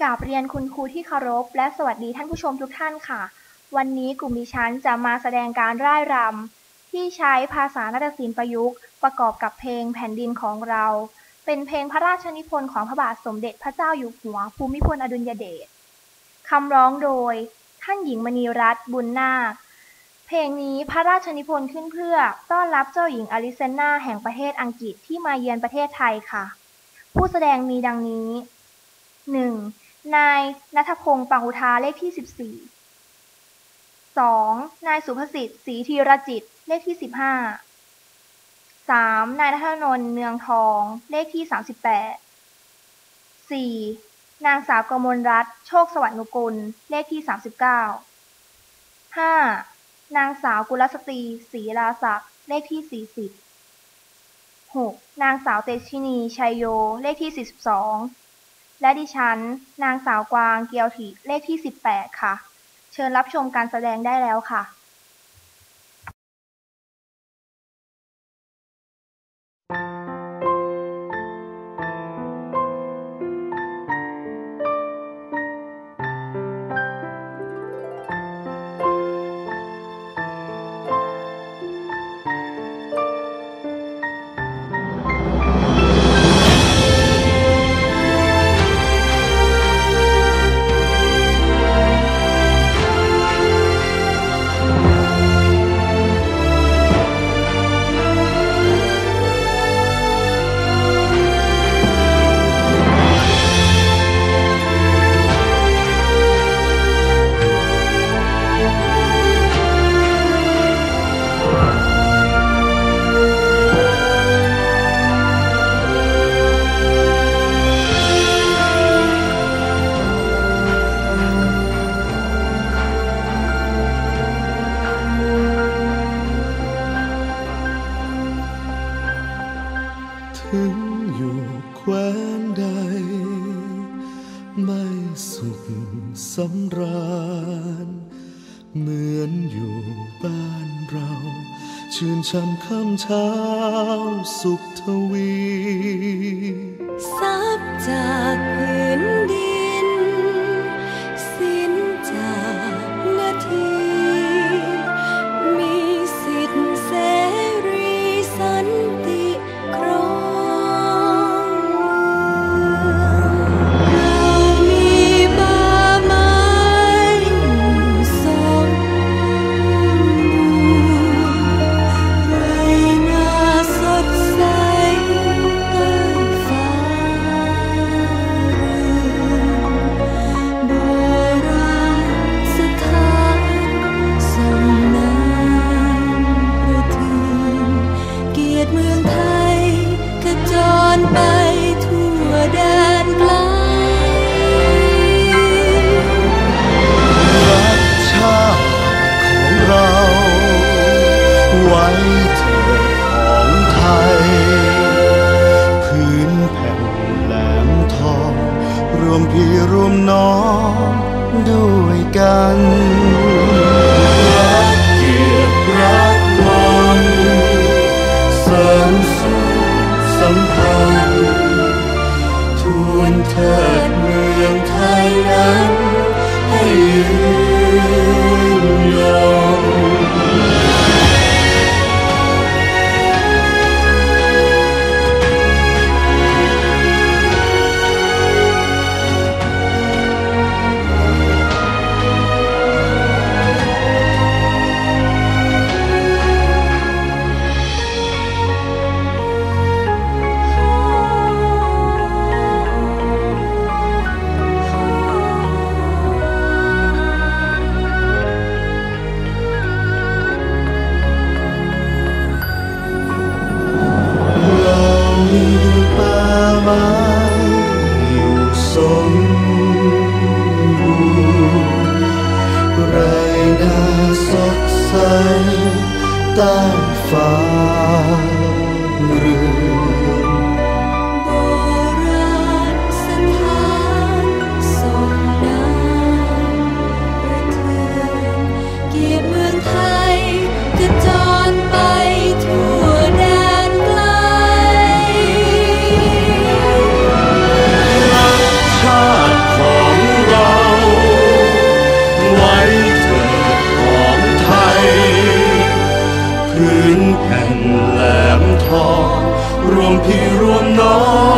กราบเรียนคุณครูที่เคารพ และสวัสดีท่านผู้ชมทุกท่านค่ะ วันนี้กลุ่มดิฉันจะมาแสดงการร่ายรำที่ใช้ภาษานาฏศิลป์ประยุกต์ ประกอบกับเพลงแผ่นดินของเรา เป็นเพลงพระราชนิพนธ์ของพระบาทสมเด็จพระเจ้าอยู่หัวภูมิพลอดุลยเดชคำร้องโดย ท่านหญิงมณีรัตน์บุญนาคเพลงนี้พระราชนิพนธ์ขึ้นเพื่อ ต้อนรับเจ้าหญิงอลิเซนาแห่งประเทศอังกฤษที่มาเยือนประเทศไทยค่ะ ผู้แสดงมีดังนี้ 1. นายนัทพงศ์ปังอุทาเลขที่ 14 2. นายสุภสิทธิ์ศรีธีรจิต เลขที่ 15 3. นายนัทนนท์เนืองทอง เลขที่ 38 4. นางสาวกมลรัตน์โชคสวัสดิ์นุกุล เลขที่ 39 5. นางสาวกุลสตรีศรีลาศักดิ์เลขที่ 40 6. นางสาวเตชินีชัยโย เลขที่ 42 และดิฉัน นางสาวกวางเกียวถิเลขที่ 18 ค่ะ เชิญรับชมการแสดงได้แล้วค่ะ ถึงอยู่แคว้นใด ไม่สุขสำราญ เหมือนอยู่บ้านเรา ชื่นช่ำค่ำเช้าสุขทวีซับจากพื้นดิน วมพี่รวมน้องด้วยกัน ดใส พื้นแผ่